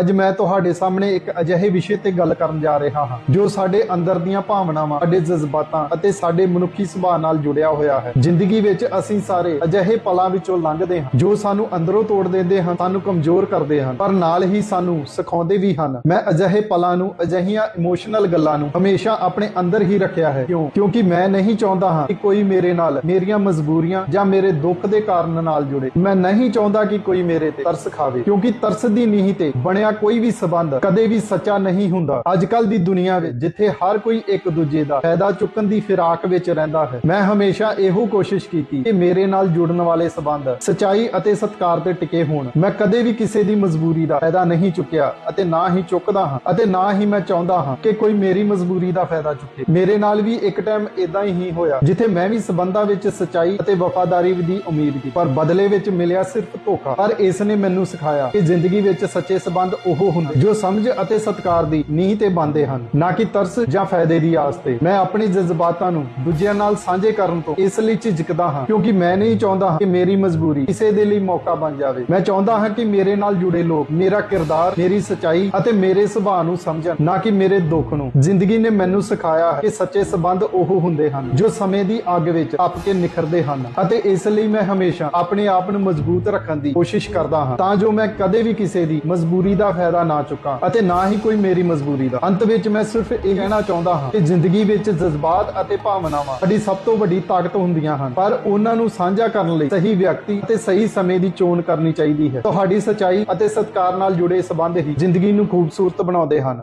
ਅੱਜ ਮੈਂ ਤੁਹਾਡੇ ਸਾਹਮਣੇ ਇੱਕ ਅਜਿਹੇ ਵਿਸ਼ੇ ਤੇ ਗੱਲ ਕਰਨ ਜਾ ਰਿਹਾ ਹਾਂ, ਜੋ ਸਾਡੇ ਅੰਦਰ ਦੀਆਂ ਭਾਵਨਾਵਾਂ, ਸਾਡੇ ਜਜ਼ਬਾਤਾਂ ਅਤੇ ਸਾਡੇ ਮਨੁੱਖੀ ਸੁਭਾਅ ਨਾਲ ਜੁੜਿਆ ਹੋਇਆ ਹੈ। ਜ਼ਿੰਦਗੀ ਵਿੱਚ ਅਸੀਂ ਸਾਰੇ ਅਜਿਹੇ ਪਲਾਂ ਵਿੱਚੋਂ ਲੰਘਦੇ ਹਾਂ, ਜੋ ਸਾਨੂੰ ਅੰਦਰੋਂ ਤੋੜ ਦਿੰਦੇ ਹਨ, ਸਾਨੂੰ ਕਮਜ਼ੋਰ ਕਰਦੇ ਹਨ, ਪਰ ਨਾਲ ਹੀ ਸਾਨੂੰ ਸਿਖਾਉਂਦੇ ਵੀ ਹਨ। ਮੈਂ ਅਜਿਹੇ ਪਲਾਂ ਨੂੰ, ਅਜਿਹੀਆਂ ਇਮੋਸ਼ਨਲ ਗੱਲਾਂ ਨੂੰ ਹਮੇਸ਼ਾ ਆਪਣੇ ਅੰਦਰ ਹੀ ਰੱਖਿਆ ਹੈ। ਕਿਉਂ? ਕਿਉਂਕਿ ਮੈਂ ਨਹੀਂ ਚਾਹੁੰਦਾ ਹਾਂ ਕਿ ਕੋਈ ਮੇਰੇ ਨਾਲ ਮੇਰੀਆਂ ਮਜਬੂਰੀਆਂ ਜਾਂ ਮੇਰੇ ਦੁੱਖ ਦੇ ਕਾਰਨ ਨਾਲ ਜੁੜੇ। ਮੈਂ ਨਹੀਂ ਚਾਹੁੰਦਾ ਕਿ ਕੋਈ ਮੇਰੇ ਤੇ ਤਰਸ ਖਾਵੇ, ਕਿਉਂਕਿ ਤਰਸ ਦੀ ਨੀਂਹ ਤੇ ਬਣੇ ਬਣਿਆ ਕੋਈ ਵੀ ਸਬੰਧ ਕਦੇ ਵੀ ਸੱਚਾ ਨਹੀਂ ਹੁੰਦਾ। ਅੱਜ ਕੱਲ ਦੀ ਦੁਨੀਆ ਵਿੱਚ ਜਿੱਥੇ ਹਰ ਕੋਈ ਇੱਕ ਦੂਜੇ ਦਾ ਫਾਇਦਾ ਚੁੱਕਣ ਦੀ ਫਿਰਾਕ ਵਿੱਚ ਰਹਿੰਦਾ ਹੈ, ਮੈਂ ਹਮੇਸ਼ਾ ਇਹੋ ਕੋਸ਼ਿਸ਼ ਕੀਤੀ ਕਿ ਮੇਰੇ ਨਾਲ ਜੁੜਨ ਵਾਲੇ ਸਬੰਧ ਸਚਾਈ ਅਤੇ ਸਤਿਕਾਰ ਤੇ ਟਿਕੇ ਹੋਣ। ਮੈਂ ਕਦੇ ਵੀ ਕਿਸੇ ਦੀ ਮਜਬੂਰੀ ਦਾ ਫਾਇਦਾ ਨਹੀਂ ਚੁੱਕਿਆ ਅਤੇ ਨਾ ਹੀ ਚੁੱਕਦਾ ਹਾਂ ਅਤੇ ਨਾ ਹੀ ਮੈਂ ਚਾਹੁੰਦਾ ਹਾਂ ਕਿ ਕੋਈ ਮੇਰੀ ਮਜਬੂਰੀ ਦਾ ਫਾਇਦਾ ਚੁੱਕੇ। ਮੇਰੇ ਨਾਲ ਵੀ ਇੱਕ ਟਾਈਮ ਇਦਾਂ ਹੀ ਹੋਇਆ ਜਿੱਥੇ ਮੈਂ ਵੀ ਸਬੰਧਾਂ ਵਿੱਚ ਸਚਾਈ ਅਤੇ ਵਫਾਦਾਰੀ ਦੀ ਉਮੀਦ ਕੀਤੀ। ਪਰ ਬਦਲੇ ਵਿੱਚ ਮਿਲਿਆ ਸਿਰਫ ਧੋਖਾ। ਪਰ ਇਸ ਨੇ ਮੈਨੂੰ ਸਿਖਾਇਆ ਕਿ ਜ਼ਿੰਦਗੀ ਵਿੱਚ ਸੱਚੇ ਸਬੰਧ ਉਹ ਹੁੰਦੇ ਜੋ ਸਮਝ ਅਤੇ ਸਤਿਕਾਰ ਦੀ ਨੀਂਹ ਤੇ ਬੰਦੇ ਹਨ, ਨਾ ਕਿ ਤਰਸ ਜਾਂ ਫਾਇਦੇ ਦੀ ਆਸ ਤੇ। ਮੈਂ ਆਪਣੇ ਜਜ਼ਬਾਤਾਂ ਨੂੰ ਦੂਜਿਆਂ ਨਾਲ ਸਾਂਝੇ ਕਰਨ ਤੋਂ ਇਸ ਲਈ ਝਿਜਕਦਾ ਹਾਂ, ਕਿਉਂਕਿ ਮੈਂ ਨਹੀਂ ਚਾਹੁੰਦਾ ਕਿ ਮੇਰੀ ਮਜਬੂਰੀ ਕਿਸੇ ਦੇ ਲਈ ਮੌਕਾ ਬਣ ਜਾਵੇ। ਮੈਂ ਚਾਹੁੰਦਾ ਹਾਂ ਕਿ ਮੇਰੇ ਨਾਲ ਜੁੜੇ ਲੋਕ ਮੇਰਾ ਕਿਰਦਾਰ, ਮੇਰੀ ਸਚਾਈ ਅਤੇ ਮੇਰੇ ਸੁਭਾਅ ਨੂੰ ਸਮਝਣ, ਨਾ ਕਿ ਮੇਰੇ ਦੁੱਖ ਨੂੰ। ਜ਼ਿੰਦਗੀ ਨੇ ਮੈਨੂੰ ਸਿਖਾਇਆ ਹੈ ਕਿ ਸੱਚੇ ਸਬੰਧ ਉਹ ਹੁੰਦੇ ਹਨ, ਜੋ ਸਮੇਂ ਦੀ ਅੱਗ ਵਿੱਚ ਤਪ ਕੇ ਨਿਖਰਦੇ ਹਨ ਅਤੇ ਇਸ ਲਈ ਮੈਂ ਹਮੇਸ਼ਾ ਆਪਣੇ ਆਪ ਨੂੰ ਮਜ਼ਬੂਤ ਰੱਖਣ ਦੀ ਕੋਸ਼ਿਸ਼ ਕਰਦਾ ਹਾਂ, ਤਾਂ ਜੋ ਮੈਂ ਕਦੇ ਵੀ ਕਿਸੇ ਦੀ ਮਜਬੂਰੀ ਦਾ ਫਾਇਦਾ ਨਾ ਚੁੱਕਾਂ ਅਤੇ ਨਾ ਹੀ ਕੋਈ ਮੇਰੀ ਮਜਬੂਰੀ ਦਾ। ਅੰਤ ਵਿੱਚ ਮੈਂ ਸਿਰਫ ਇਹ ਕਹਿਣਾ ਚਾਹੁੰਦਾ ਹਾਂ ਕਿ ਜ਼ਿੰਦਗੀ ਵਿੱਚ ਜਜ਼ਬਾਤ ਅਤੇ ਭਾਵਨਾਵਾਂ ਸਾਡੀ ਸਭ ਤੋਂ ਵੱਡੀ ਤਾਕਤ ਹੁੰਦੀਆਂ ਹਨ, ਪਰ ਉਹਨਾਂ ਨੂੰ ਸਾਂਝਾ ਕਰਨ ਲਈ ਸਹੀ ਵਿਅਕਤੀ ਅਤੇ ਸਹੀ ਸਮੇਂ ਦੀ ਚੋਣ ਕਰਨੀ ਚਾਹੀਦੀ ਹੈ। ਤੁਹਾਡੀ ਸਚਾਈ ਅਤੇ ਸਤਿਕਾਰ ਨਾਲ ਜੁੜੇ ਸਬੰਧ ਹੀ ਜ਼ਿੰਦਗੀ ਨੂੰ ਖੂਬਸੂਰਤ ਬਣਾਉਂਦੇ ਹਨ।